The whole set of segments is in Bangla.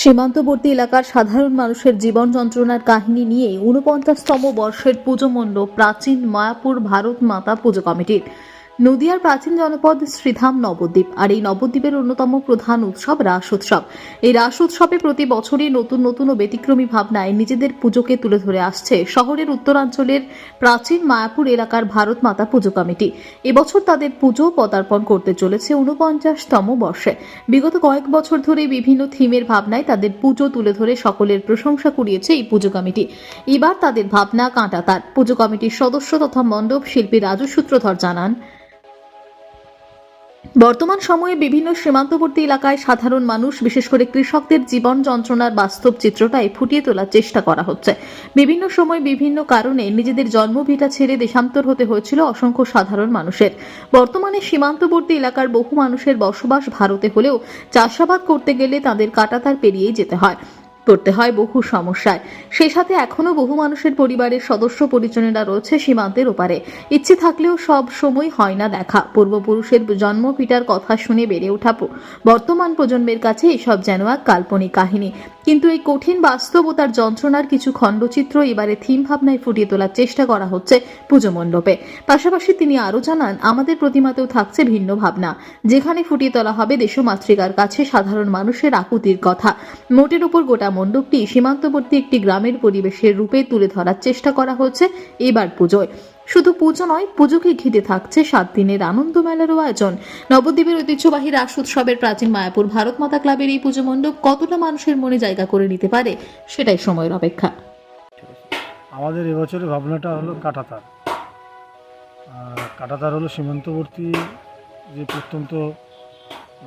সীমান্তবর্তী এলাকার সাধারণ মানুষের জীবন যন্ত্রণার কাহিনী নিয়ে ঊনপঞ্চাশতম বর্ষের পুজো মণ্ডপ প্রাচীন মায়াপুর ভারত মাতা পুজো কমিটির। নদিয়ার প্রাচীন জনপদ শ্রীধাম নবদ্বীপ, আর এই নবদ্বীপের অন্যতম প্রধান উৎসব রাস উৎসব। এই রাস উৎসবে প্রতি বছরই নতুন নতুন ও ব্যতিক্রমী ভাবনায় নিজেদের পুজোকে তুলে ধরে আসছে শহরের উত্তরাঞ্চলের প্রাচীন মায়াপুর এলাকার ভারত মাতা পুজো কমিটি। এবছর তাদের পুজো পদার্পণ করতে চলেছে ঊনপঞ্চাশতম বর্ষে। বিগত কয়েক বছর ধরে বিভিন্ন থিমের ভাবনায় তাদের পুজো তুলে ধরে সকলের প্রশংসা কুড়িয়েছে এই পুজো কমিটি। এবার তাদের ভাবনা কাঁটা তার। পুজো কমিটির সদস্য তথা মণ্ডপ শিল্পী রাজু সূত্রধর জানান বর্তমান সময়ে বিভিন্ন সীমান্তবর্তী এলাকায় সাধারণ মানুষ, বিশেষ করে কৃষকদের জীবন যন্ত্রণার বাস্তব চিত্রটাই ফুটিয়ে তোলার চেষ্টা করা হচ্ছে। বিভিন্ন সময় বিভিন্ন কারণে নিজেদের জন্মভিটা ছেড়ে দেশান্তর হতে হয়েছিল অসংখ্য সাধারণ মানুষের। বর্তমানে সীমান্তবর্তী এলাকার বহু মানুষের বসবাস ভারতে হলেও চাষাবাদ করতে গেলে তাদের কাটাতার পেরিয়েই যেতে হয়। পড়তে হয় বহু সমস্যায়। সেই সাথে এখনও বহু মানুষের পরিবারের সদস্য পরিজনেরা রয়েছে সীমান্তের ওপারে। ইচ্ছে থাকলেও সব সময় হয় না দেখা। পূর্বপুরুষের জন্ম পিটার কথা শুনে বেড়ে ওঠা বর্তমান প্রজন্মের কাছে এসব যেন এক কাল্পনিক কাহিনী। কিন্তু এই কঠিন বাস্তবতার যন্ত্রণার কিছু খণ্ডচিত্র এবারে থিম ভাবনায় ফুটিয়ে তোলার চেষ্টা করা হচ্ছে পুজো মণ্ডপে। পাশাপাশি তিনি আরও জানান, আমাদের প্রতিমাতেও থাকছে ভিন্ন ভাবনা। যেখানে ফুটিয়ে তোলা হবে দেশমাতৃকার কাছে সাধারণ মানুষের আকুতির কথা। মোটের উপর গোটা মণ্ডপটি সীমান্তবর্তী একটি গ্রামের পরিবেশের রূপে তুলে ধরার চেষ্টা করা হচ্ছে এবার পুজোয়। শুধু পুজো নয়, পুজোকে ঘিরে থাকছে সাত দিনের আনন্দ মেলারও আয়োজন। নবদ্বীপের ঐতিহ্যবাহী রাস উৎসবের প্রাচীন মায়াপুর ভারত মাতা ক্লাবের এই পুজো মণ্ডপ কতটা মানুষের মনে জায়গা করে নিতে পারে, সেটাই সময়ের অপেক্ষা। আমাদের এবছরের ভাবনাটা হলো কাটাতার কাটাতার হলো সীমান্তবর্তী যে প্রত্যন্ত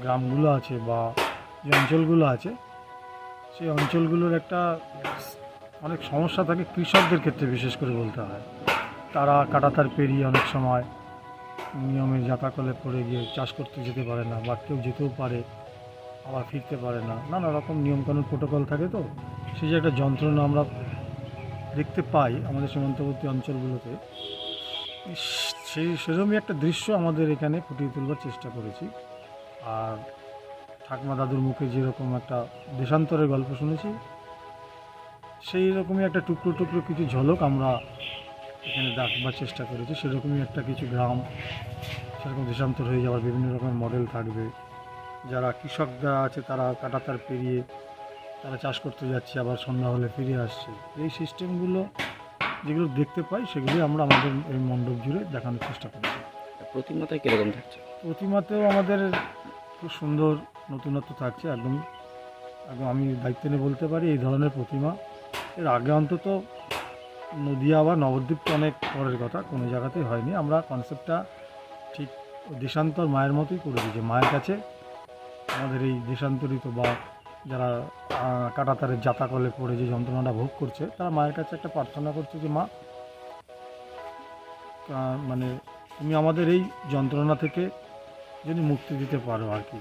গ্রামগুলো আছে বা যে অঞ্চলগুলো আছে, সেই অঞ্চলগুলোর একটা অনেক সমস্যা থাকে কৃষকদের ক্ষেত্রে বিশেষ করে বলতে হয়। তারা কাটাতার পেরিয়ে অনেক সময় নিয়মে যাতাকলে পড়ে গিয়ে চাষ করতে যেতে পারে না বা কেউ যেতেও পারে, আবার ফিরতে পারে না। নানা রকম নিয়মকানুন প্রোটোকল থাকে তো, সেই যে একটা যন্ত্রণা আমরা দেখতে পাই আমাদের সীমান্তবর্তী অঞ্চলগুলোতে সেই সেরকমই একটা দৃশ্য আমাদের এখানে ফুটিয়ে তুলবার চেষ্টা করেছি। আর ঠাকুমা দাদুর মুখে যেরকম একটা দেশান্তরের গল্প শুনেছি, সেই রকমই একটা টুকরো টুকরো কিছু ঝলক আমরা এখানে দেখবার চেষ্টা করেছি। সেরকমই একটা কিছু গ্রাম সেরকম দেশান্তর হয়ে যাওয়ার বিভিন্ন রকমের মডেল থাকবে। যারা কৃষকরা আছে তারা কাটাতার পেরিয়ে তারা চাষ করতে যাচ্ছে আবার সন্ধ্যা হলে ফিরে আসছে। এই সিস্টেমগুলো যেগুলো দেখতে পাই সেগুলি আমরা আমাদের এই মণ্ডপ জুড়ে দেখানোর চেষ্টা করছি প্রতিমাতায় কীরকম থাকছে? প্রতিমাতেও আমাদের খুব সুন্দর নতুনত্ব থাকছে একদম একদম আমি দায়িত্ব নিয়ে বলতে পারি এই ধরনের প্রতিমা এর আগে অন্তত নদিয়া বা নবদ্বীপ তো অনেক পরের কথা, কোনো জায়গাতেই হয়নি। আমরা কনসেপ্টটা ঠিক দেশান্তর মায়ের মতোই করে যে মায়ের কাছে আমাদের এই দেশান্তরিত বা যারা কাটাতারের জাতাকলে পড়ে যে যন্ত্রণাটা ভোগ করছে, তারা মায়ের কাছে একটা প্রার্থনা করছে যে মা মানে তুমি আমাদের এই যন্ত্রণা থেকে যদি মুক্তি দিতে পারো আর কি।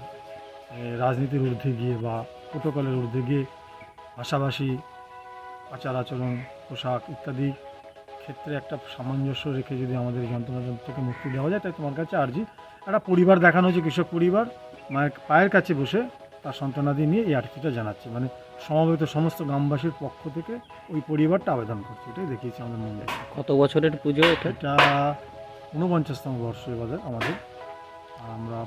রাজনীতির ঊর্ধ্বে গিয়ে বা প্রোটোকলের ঊর্ধ্বে গিয়ে ভাষাভাষী আচার আচরণ পোশাক ইত্যাদি ক্ষেত্রে একটা সামঞ্জস্য রেখে যদি আমাদের যন্ত্রণা থেকে মুক্তি দেওয়া যায় তাই তোমার কাছে আর্জি। একটা পরিবার দেখানো হয়েছে কৃষক পরিবার। মায়ের পায়ের কাছে বসে তার সন্তানাদি নিয়ে এই আর্জিটা জানাচ্ছে। মানে সমবেত সমস্ত গ্রামবাসীর পক্ষ থেকে ওই পরিবারটা আবেদন করছে। এটাই দেখিয়েছি আমাদের মন্দিরে কত বছরের পুজো এটা? এটা ঊনপঞ্চাশতম বর্ষ এবারে আমাদের। আর আমরা